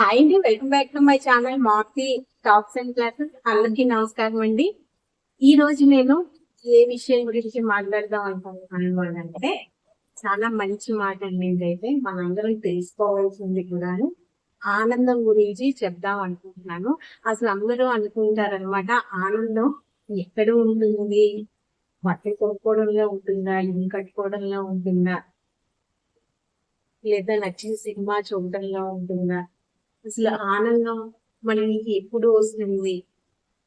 Hi అండి welcome back to my channel Marthi talks and classes. అందరికీ నమస్కారం అండి. ఈ రోజు నేను ఏ విషయం గురించి మాట్లాడదాం అనుకుంటున్నాను అంటే చాలా మంచి మాట అండి ఇదైతే. మనందరం తెలుసుకోవాల్సింది కూడా ఆనందం గురించి చెప్దాం అనుకుంటున్నాను. అసలు అందరూ అనుకుంటారనమాట ఆనందం ఎక్కడ ఉంటుంది? బట్టలు కొనుక్కోవడంలో ఉంటుందా? ఇల్లు కట్టుకోవడంలో ఉంటుందా? లేదా నచ్చిన సినిమా చూడటంలో ఉంటుందా? అసలు ఆనందం మనకి ఎప్పుడు వస్తుంది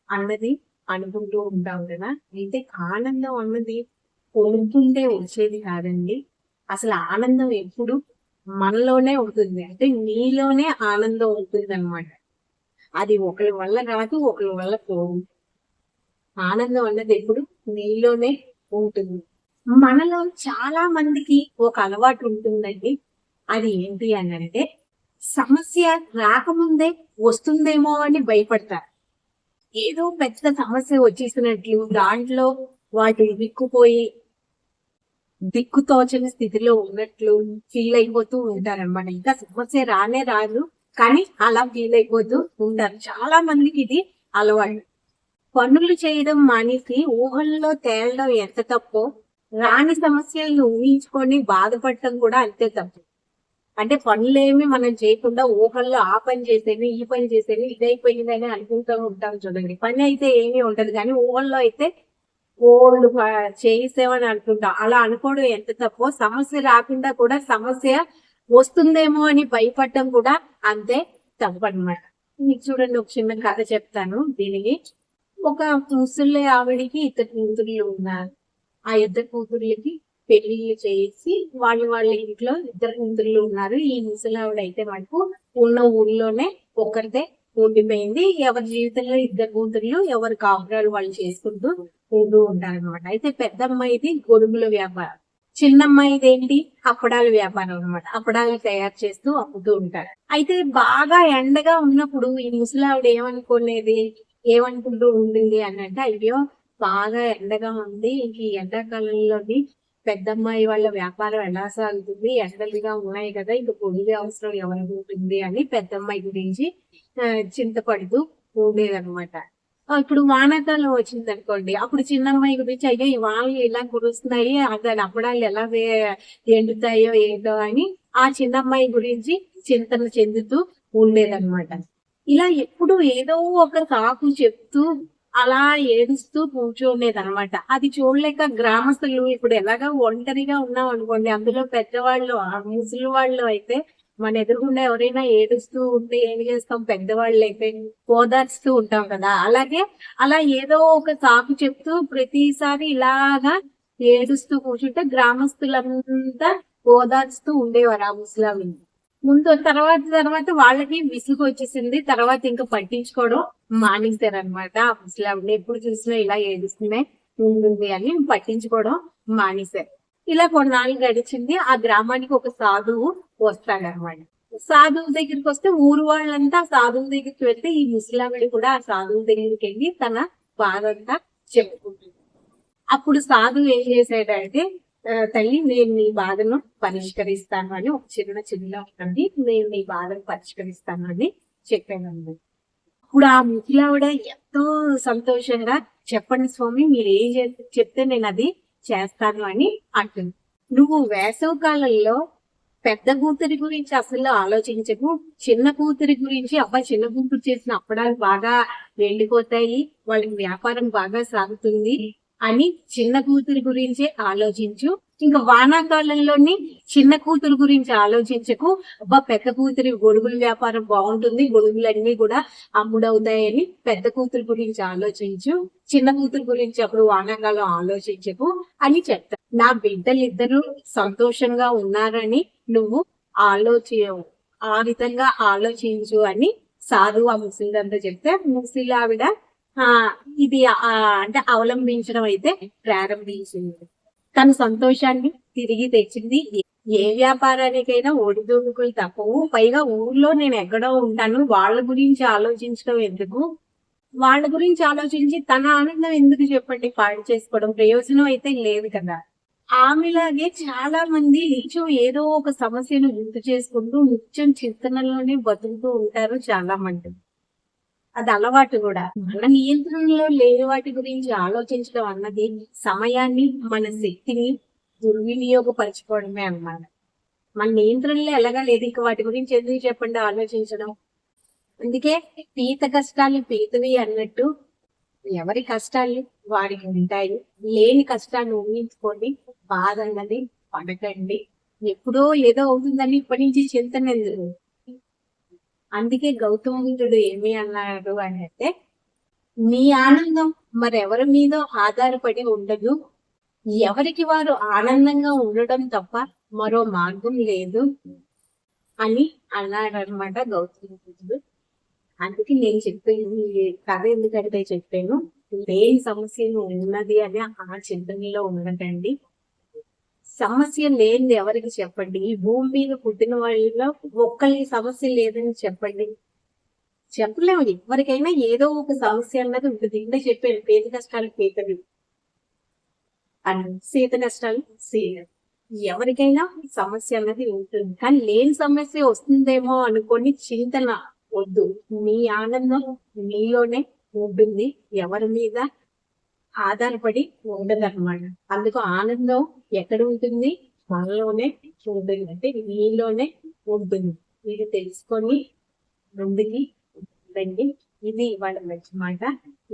అన్నది అనుకుంటూ ఉంటాం కదా. అయితే ఆనందం అన్నది కొనుక్కుంటే వచ్చేది కాదండి. అసలు ఆనందం ఎప్పుడు మనలోనే ఉంటుంది. అంటే నీలోనే ఆనందం ఉంటుంది అనమాట అది ఒకరి వల్ల రాదు ఒకరి వల్ల పోదు. ఆనందం అన్నది ఎప్పుడు నీలోనే ఉంటుంది. మనలో చాలా మందికి ఒక అలవాటు ఉంటుందండి. అది ఏంటి అని అంటే సమస్య రాకముందే వస్తుందేమో అని భయపడతారు. ఏదో పెద్ద సమస్య వచ్చేసినట్లు దాంట్లో వాటి దిక్కుపోయి దిక్కుతోచని స్థితిలో ఉన్నట్లు ఫీల్ అయిపోతూ ఉంటారన్నమాట. ఇంకా సమస్య రానే రాదు కానీ అలా ఫీల్ అయిపోతూ ఉంటారు. చాలా మందికి ఇది అలవాటు. పనులు చేయడం మానేసి ఊహల్లో తేలడం ఎంత తప్పో రాని సమస్యలను ఊహించుకొని బాధపడటం కూడా అంతే తప్పు. అంటే పనులేమి మనం చేయకుండా ఊహల్లో ఆ పని చేసేది ఈ పని చేసేది ఇదైపోయిందని అనుకుంటూ ఉంటాం చూడండి. పని అయితే ఏమీ ఉంటది కానీ ఊహల్లో అయితే ఓల్డ్ చేసేవని అనుకుంటాం. అలా అనుకోవడం ఎంత తప్పో సమస్య రాకుండా కూడా సమస్య వస్తుందేమో అని భయపడటం కూడా అంతే తప్పనమాట మీకు చూడండి ఒక చిన్న కథ చెప్తాను దీనికి. ఒక ముసలి ఆవిడికి ఇద్దరు కూతుర్లు ఉన్నారు. ఆ ఇద్దరు కూతుర్లకి పెళ్ళిళ్ళు చేసి వాళ్ళ వాళ్ళ ఇంట్లో ఇద్దరు కూతుర్లు ఉన్నారు. ఈ ముసలావిడ అయితే మనకు ఉన్న ఊర్లోనే ఒక్కరిదే ఉండిపోయింది. ఎవరి జీవితంలో ఇద్దరు కూతుర్లు ఎవరి కాపురాలు వాళ్ళు చేసుకుంటూ ఉంటూ ఉంటారు అనమాట అయితే పెద్ద అమ్మాయిది గొడుగుల వ్యాపారం. చిన్నమ్మాయిది ఏంటి అప్పడాల వ్యాపారం అనమాట అప్పడాలు తయారు చేస్తూ అమ్ముతూ ఉంటారు. అయితే బాగా ఎండగా ఉన్నప్పుడు ఈ ముసలావిడ ఏమనుకునేది? ఏమనుకుంటూ ఉండింది అని అంటే అయ్యో బాగా ఎండగా ఉంది. ఈ ఎండాకాలంలోని పెద్దమ్మాయి వాళ్ళ వ్యాపారం ఎలా సాగుతుంది ఎండలుగా ఉన్నాయి కదా ఇంకా పొడిగే అవసరం ఎవరికి ఉంటుంది అని పెద్దమ్మాయి గురించి చింతపడుతూ ఉండేదన్నమాట. ఇప్పుడు వానాకాలం వచ్చింది అనుకోండి అప్పుడు చిన్నమ్మాయి గురించి అయ్యో ఈ వానలు ఇలా కురుస్తున్నాయి దాని అప్పడాలు ఎలా వే- ఎండుతాయో ఏంటో అని ఆ చిన్నమ్మాయి గురించి చింతన చెందుతూ ఉండేదన్నమాట. ఇలా ఎప్పుడు ఏదో ఒక కాకు చెప్తూ అలా ఏడుస్తూ కూర్చోండేది అనమాట అది చూడలేక గ్రామస్తులు ఇప్పుడు ఎలాగా ఒంటరిగా ఉన్నాం అనుకోండి అందులో పెద్దవాళ్ళు ఆ ముసలి వాళ్ళు అయితే మన ఎదురుగుండా ఎవరైనా ఏడుస్తూ ఉంటే ఏం చేస్తాం? పెద్దవాళ్ళు అయితే ఓదార్చుతూ ఉంటాం కదా. అలాగే అలా ఏదో ఒక సాకు చెప్తూ ప్రతిసారి ఇలాగా ఏడుస్తూ కూర్చుంటే గ్రామస్తులంతా ఓదార్చుతూ ఉండేవారు ఆ ముసలామిని ముందు తర్వాత తర్వాత వాళ్ళకి విసుగు వచ్చేసింది. తర్వాత ఇంకా పట్టించుకోవడం మానేశారు అనమాట ఎప్పుడు చూసినా ఇలా ఏడుస్తున్నాయి ఉంది అని పట్టించుకోవడం మానేశారు. ఇలా కొన్నాళ్ళు గడిచింది. ఆ గ్రామానికి ఒక సాధువు వస్తాడనమాట. సాధువు దగ్గరికి వస్తే ఊరు వాళ్ళంతా సాధువు దగ్గరికి వెళ్తే ఈ ముసలావిడ కూడా ఆ సాధువు దగ్గరికి వెళ్ళి తన బాధంతా చెప్పుకుంటుంది. అప్పుడు సాధువు ఏం చేశాడంటే తల్లి నేను నీ బాధను పరిష్కరిస్తాను అని ఒక చిన్న చిన్న ఉంటుంది. నేను నీ బాధను పరిష్కరిస్తాను అని చెప్పాను ఇప్పుడు ఆ ముసలావిడ ఎంతో సంతోషంగా చెప్పండి స్వామి మీరు ఏం చే- చెప్తే నేను అది చేస్తాను అని అంటుంది. నువ్వు వేసవ కాలంలో పెద్ద కూతురి గురించి అసలు ఆలోచించకు. చిన్న కూతురి గురించి అబ్బా చిన్న కూతురు చేసిన అప్పడాలు బాగా వెళ్ళిపోతాయి వాళ్ళకి వ్యాపారం బాగా సాగుతుంది. అని చిన్న కూతురి గురించి ఆలోచించు. ఇంకా వానాకాలంలోని చిన్న కూతురు గురించి ఆలోచించకు. అబ్బా పెద్ద కూతురి గొడుగుల వ్యాపారం బాగుంటుంది గొడుగులన్నీ కూడా అమ్ముడవుతాయని పెద్ద కూతురు గురించి ఆలోచించు. చిన్న కూతురు గురించి అప్పుడు వానాకాలం ఆలోచించకు అని చెప్తా. నా బిడ్డలిద్దరూ సంతోషంగా ఉన్నారని నువ్వు ఆలోచి ఆ విధంగా ఆలోచించు అని సాధు ఆ ముసలిదంతా చెప్తే ముసలి ఆవిడ ఇది ఆ, అంటే అవలంబించడం అయితే ప్రారంభించింది. తన సంతోషాన్ని తిరిగి తెచ్చింది ఏ వ్యాపారానికైనా ఒడిదుడుకులు తప్పవు. పైగా ఊర్లో నేను ఎక్కడో ఉంటాను. వాళ్ళ గురించి ఆలోచించడం ఎందుకు? వాళ్ళ గురించి ఆలోచించి తన ఆనందం ఎందుకు చెప్పండి? పాడు చేసుకోవడం ప్రయోజనం అయితే లేదు కదా. ఆమెలాగే చాలా మంది నిత్యం ఏదో ఒక సమస్యను గుర్తు చేసుకుంటూ నిత్యం చింతనలోనే బతుకుతూ ఉంటారు చాలా మంది అది అలవాటు కూడా. మన నియంత్రణలో లేని వాటి గురించి ఆలోచించడం అన్నది సమయాన్ని మన శక్తిని దుర్వినియోగపరచుకోవడమే అన్నమాట. మన నియంత్రణలో ఎలాగా లేదు ఇక వాటి గురించి ఎందుకు చెప్పండి ఆలోచించడం. అందుకే పీత కష్టాలు పీతవి అన్నట్టు ఎవరి కష్టాలు వారికి ఉంటాయి. లేని కష్టాన్ని ఊహించుకోండి బాధ అన్నది పడకండి. ఎప్పుడో ఏదో అవుతుందని ఇప్పటి నుంచి చింతన అందుకే గౌతముడు ఏమి అన్నాడు అని అంటే మీ ఆనందం మరెవరి మీద ఆధారపడి ఉండదు. ఎవరికి వారు ఆనందంగా ఉండడం తప్ప మరో మార్గం లేదు అని అన్నాడనమాట అనమాట బుద్ధుడు అందుకే నేను చెప్పేది కథ ఎందుకంటే చెప్పాను లేని సమస్యను ఉన్నది అని ఆ చింతనలో ఉండటండి. సమస్య లేనిది ఎవరికి చెప్పండి? ఈ భూమి మీద పుట్టిన వాళ్ళలో ఒక్కరికి సమస్య లేదని చెప్పండి. చెప్పలేము. ఎవరికైనా ఏదో ఒక సమస్య అన్నది ఉంటుంది. ఇంటే చెప్పాను పేద కష్టాలు పేదవి అని సీత నష్టాలు సీత ఎవరికైనా సమస్య అన్నది ఉంటుంది. కానీ లేని సమస్య వస్తుందేమో అనుకొని చింతన వద్దు. మీ ఆనందం నీలోనే ఉంటుంది. ఎవరి మీద ఆధారపడి ఉండదు అనమాట అందుకు ఆనందం ఎక్కడ ఉంటుంది? మనలోనే ఉంటుంది. అంటే మీలోనే ఉంటుంది. ఇది తెలుసుకొని ముందుకి ఉండండి ఇది ఇవాళ మంచి మాట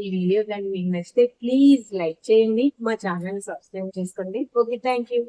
ఈ వీడియో కానీ మీకు నచ్చితే ప్లీజ్ లైక్ చేయండి. మా ఛానల్ సబ్స్క్రైబ్ చేసుకోండి. Okay thank you.